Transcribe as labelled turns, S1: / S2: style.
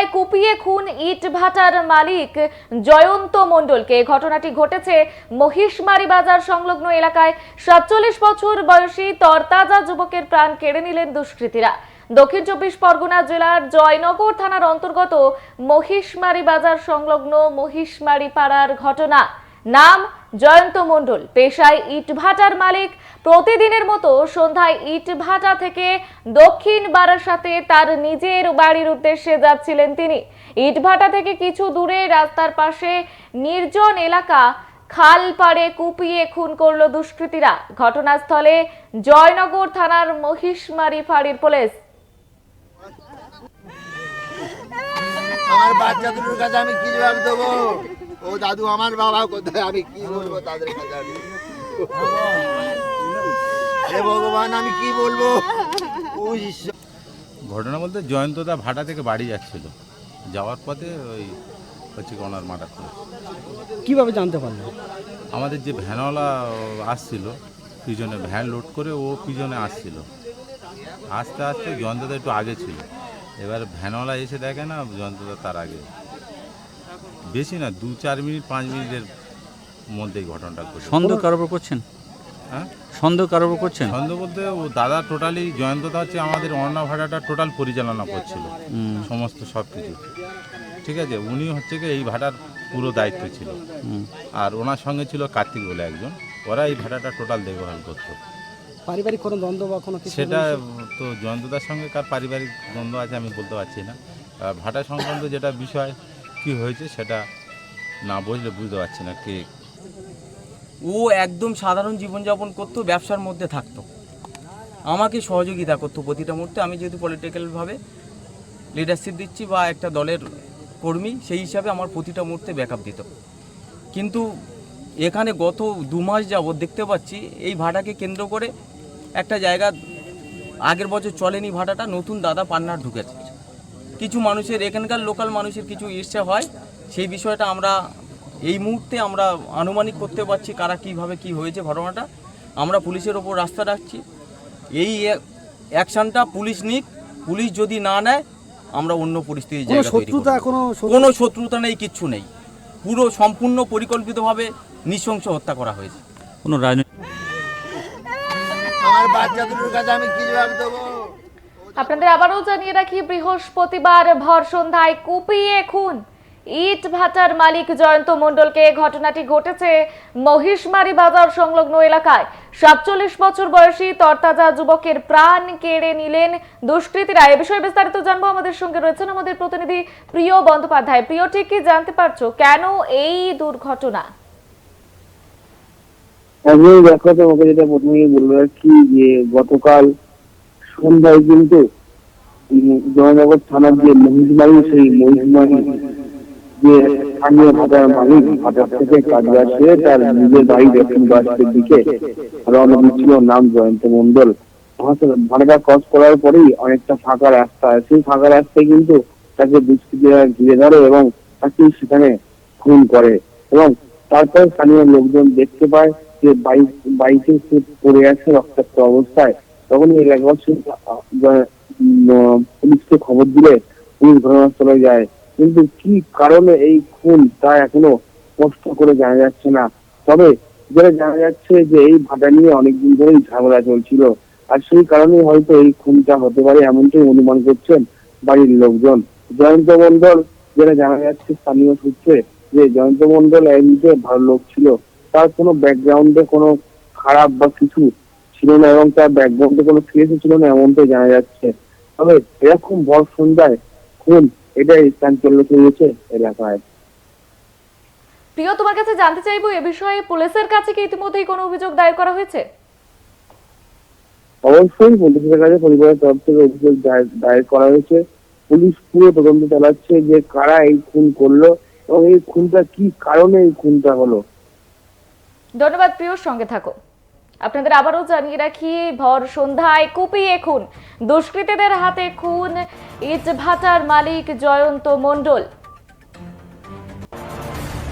S1: সন্ধ্যায় কুপিয়ে খুন ইট ভাটার মালিক জয়ন্ত মণ্ডলকে। ঘটনাটি ঘটেছে মহিষমারি বাজার সংলগ্ন এলাকায়। সাতচল্লিশ বছর বয়সী তরতাজা যুবকের প্রাণ কেড়ে নিলেন দুষ্কৃতীরা। দক্ষিণ চব্বিশ পরগনা জেলার জয়নগর থানার অন্তর্গত মহিষমারি বাজার সংলগ্ন মহিষমারি পাড়ার ঘটনা। নাম জয়ন্ত মণ্ডল, পেশায় ইটভাটার মালিক। প্রতিদিনের মতো সন্ধ্যায় ইটভাটা থেকে দক্ষিণ বারাসাতে তার নিজের বাড়ির উদ্দেশ্যে যাচ্ছিলেন তিনি। ইটভাটা থেকে কিছু দূরে রাস্তার পাশে নির্জন এলাকা খাল পাড়ে কুপিয়ে খুন করল দুষ্কৃতীরা। ঘটনাস্থলে জয়নগর থানার মহিষমারি ফাঁড়ির পুলিশ।
S2: আমার বাচ্চা দুটোর কাছে আমি কি জবাব দেবো? ও দাদু আমার বাবা কোথায়? আমি কি বলব তাদের কাছে? আমি হে ভগবান আমি কি বলব?
S3: ঘটনা বলতে জয়ন্তদা ভাটা থেকে বাড়ি যাচ্ছিল। যাওয়ার পথে ওই হচ্ছে ওনার মার্ডার করে
S4: কীভাবে জানতে পারলেন
S3: আমাদের যে ভ্যানওয়ালা আসছিল পিছনে ভ্যান লোড করে ও পিছনে আসছিল। আস্তে আস্তে জয়ন্তদা একটু আগে ছিল। এবার ভ্যানওয়ালা এসে দেখে না জয়ন্তদা তার আগে। বেশি না দু চার মিনিট পাঁচ মিনিটের মধ্যেই ঘটনাটা ঘটে
S5: সন্দেহ কারোর উপর করছেন?
S3: হ্যাঁ?
S5: সন্দেহ কারোর উপর করছেন?
S3: সন্দেহ বলতে ও দাদা টোটালি জয়ন্তদা হচ্ছে আমাদের অন্না ভাড়াটা টোটাল পরিচালনা করছিল সমস্ত সব কিছু। ঠিক আছে উনি হচ্ছে কি এই ভাড়ার পুরো দায়িত্ব ছিল। আর ওনার সঙ্গে ছিল কার্তিক বলে একজন ওরা এই ভাড়াটা টোটাল দেখভাল করতো।
S4: পারিবারিক কোনো দ্বন্দ্ব বা কোনো
S3: সেটা তো জয়ন্তদার সঙ্গে কার পারিবারিক দ্বন্দ্ব আছে আমি বলতে পারছি না। আর ভাড়া সংক্রান্ত যেটা বিষয় কি হয়েছে সেটা না বুঝলে বুঝতে পারছি না, কে?
S6: ও একদম সাধারণ জীবনযাপন করতো, ব্যবসার মধ্যে থাকতো। আমাকে সহযোগিতা করতো প্রতিটা মুহূর্তে। আমি যেহেতু পলিটিক্যালভাবে লিডারশিপ দিচ্ছি বা একটা দলের কর্মী, সেই হিসাবে আমার প্রতিটা মুহূর্তে ব্যাকআপ দিত। কিন্তু এখানে গত দু মাস যাবৎ দেখতে পাচ্ছি, এই ভাড়াকে কেন্দ্র করে একটা জায়গা আগের বছর চলেনি ভাড়াটা নতুন দাদা পান্নার ঢুকেছে। কিছু মানুষের এখানকার লোকাল মানুষের কিছু ইচ্ছা হয়। সেই বিষয়টা আমরা এই মুহূর্তে আমরা আনুমানিক করতে পারছি কারা কীভাবে কি হয়েছে ঘটনাটা। আমরা পুলিশের ওপর রাস্তা রাখছি। এই অ্যাকশনটা পুলিশ নিক পুলিশ যদি না নেয় আমরা অন্য পরিস্থিতি
S4: কোনো শত্রুতা কোনো
S6: কোনো শত্রুতা নেই কিচ্ছু নেই। পুরো সম্পূর্ণ পরিকল্পিতভাবে নৃশংস হত্যা করা হয়েছে।
S5: কোনো রাজনৈতিক
S2: আমার বাচ্চা দুটোর কাছে আমি কি জবাব দেবো?
S1: আপনাদের আবারও জানিয়ে রাখি, বৃহস্পতিবার ভর সন্ধ্যায় কুপিয়ে খুন। ইট ভাটার মালিক জয়ন্ত মণ্ডলকে ঘটনাটি ঘটেছে মহিষমারি বাজার সংলগ্ন এলাকায়। সাতচল্লিশ বছর বয়সী তরতাজা যুবকের প্রাণ কেড়ে নিলেন দুষ্কৃতীরা। এ বিষয়ে বিস্তারিত জানব। আমাদের সঙ্গে রয়েছেন আমাদের প্রতিনিধি প্রিয় বন্দ্যোপাধ্যায়। প্রিয়, ঠিক কি জানতে পারছ? কেন এই দুর্ঘটনা?
S7: দেখো, তোমাকে যেটা প্রথমেই বলব কি, যে গতকাল সন্ধ্যায় কিন্তু জয়নগর থানার যে মহিষমারি সেই মহিষমারি যে স্থানীয় ভাটার মালিক ভাটার থেকে কাজে আসে, তার নিজের বাড়ি দক্ষিণ বাসের দিকে। রওনা দিচ্ছিল নাম জয়ন্ত মন্ডল ভাড়াটা ক্রস করার পরেই অনেকটা ফাঁকা রাস্তা সেই ফাঁকা রাস্তায় কিন্তু তাকে দুষ্কৃতীরা ঘিরে ধরে এবং তাকে সেখানে খুন করে। এবং তারপর স্থানীয় লোকজন দেখতে পায় যে বাইক, বাইকে সে পড়ে আছে রক্তাক্ত অবস্থায়। তখন জ- উম, পুলিশকে খবর দিলে পুলিশ ঘটনাস্থলে যায়। কিন্তু কি কারণে এই খুন তা এখনও স্পষ্ট করে জানা যাচ্ছে না। তবে যেটা জানা যাচ্ছে যে এই ভাটা নিয়ে অনেকদিন ধরেই ঝামেলা চলছিল। আর সেই কারণে হয়তো এই খুনটা হতে পারে এমনটাই অনুমান করছেন বাড়ির লোকজন। জয়ন্ত মন্ডল যেটা জানা যাচ্ছে স্থানীয় সূত্রে যে জয়ন্ত মন্ডল এমনিতে ভালো লোক ছিল। তার কোনো ব্যাকগ্রাউন্ডে কোনো খারাপ বা কিছু ছিল না এবং তার ব্যাকগ্রাউন্ডে কোনো কেসও ছিল না এমনটাই জানা যাচ্ছে। তবে এরকম বড় সন্ধ্যায় খুন এটাই চাঞ্চল্য ছড়িয়েছে এলাকায়।
S1: প্রিয় তোমার কাছে জানতে চাইব এ বিষয়ে পুলিশের কাছে কি ইতিমধ্যেই কোনো অভিযোগ দায়ের করা হয়েছে?
S7: অবশ্যই পুলিশের কাছে পরিবারের তরফ থেকে অভিযোগ দায়ের- দায়ের করা হয়েছে। পুলিশ পুরো তদন্ত চালাচ্ছে যে কারা এই খুন করল এবং এই খুনটা কি কারণে এই খুনটা হলো।
S1: ধন্যবাদ প্রিয় সঙ্গে থাকো। আপনাদের আবারও জানিয়ে রাখি, ভর সন্ধ্যায় কুপিয়ে খুন। দুষ্কৃতীদের হাতে খুন ইট ভাটার মালিক জয়ন্ত মণ্ডল।